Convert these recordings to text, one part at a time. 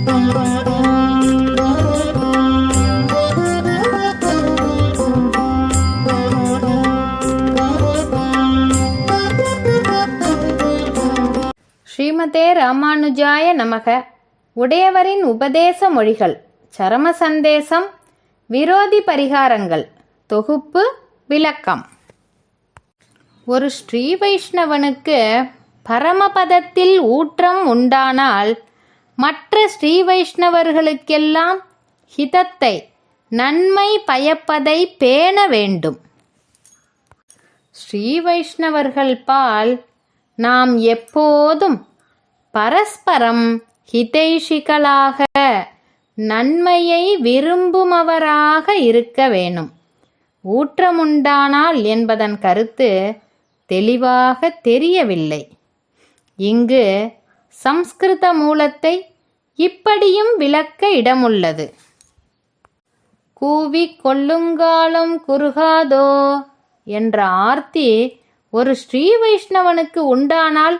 ஸ்ரீமதே ராமானுஜாய நமக. உடையவரின் உபதேச மொழிகள் சரம சந்தேசம் விரோதி பரிகாரங்கள் தொகுப்பு விளக்கம். ஒரு ஸ்ரீ வைஷ்ணவனுக்கு பரமபதத்தில் ஊற்றம் உண்டானால் மற்ற ஸ்ரீ வைஷ்ணவர்களுக்கெல்லாம் ஹிதத்தை நன்மை பயப்பதை பேண வேண்டும். ஸ்ரீ வைஷ்ணவர்கள் பால் நாம் எப்போதும் பரஸ்பரம் ஹிதைஷிகளாக நன்மையை விரும்புமவராக இருக்க வேணும். ஊற்றமுண்டானால் என்பதன் கருத்து தெளிவாக தெரியவில்லை. இங்கு சம்ஸ்கிருத மூலத்தை இப்படியும் விளக்க இடமுள்ளது. கூவி கொள்ளுங்காலம் குறுகாதோ? என்ற ஆர்த்தி ஒரு ஸ்ரீ வைஷ்ணவனுக்கு உண்டானால்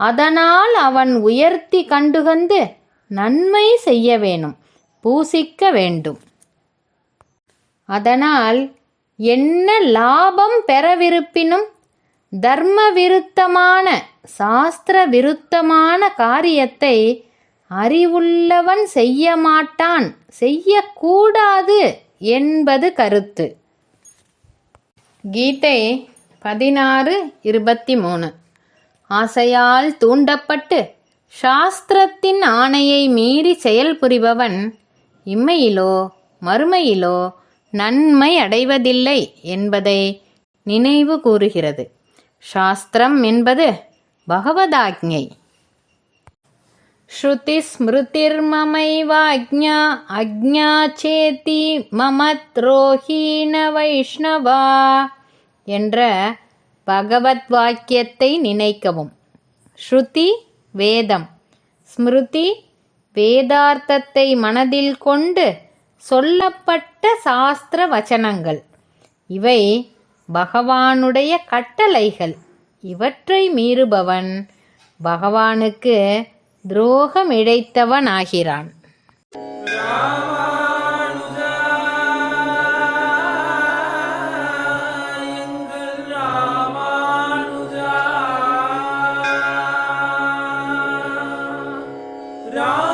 அதனால் அவன் உயர்த்தி கண்டுகந்து நன்மை செய்ய வேணும் பூசிக்க வேண்டும். அதனால் என்ன லாபம் பெறவிருப்பினும் தர்ம விருத்தமான சாஸ்திர விருத்தமான காரியத்தை அறிவுள்ளவன் செய்ய மாட்டான் செய்யக்கூடாது என்பது கருத்து. கீதை பதினாறு இருபத்தி மூணு ஆசையால் தூண்டப்பட்டு சாஸ்திரத்தின் ஆணையை மீறி செயல்புரிபவன் இம்மையிலோ மறுமையிலோ நன்மை அடைவதில்லை என்பதை நினைவு கூறுகிறது. சாஸ்திரம் என்பது பகவதாக்ஞை. श्रुतिस्मृतिर्ममैवाज्ञा अज्ञा चेति மம துரோஹீன வைஷ்ணவா என்ற பகவத் வாக்கியத்தை நினைக்கவும் ஸ்ருதி வேதம் ஸ்மிருதி வேதார்த்தத்தை மனதில் கொண்டு சொல்லப்பட்ட சாஸ்திர வச்சனங்கள் இவை பகவானுடைய கட்டளைகள் இவற்றை மீறுபவன் பகவானுக்கு துரோகம் இழைத்தவனாகிறான் ராமானுஜா.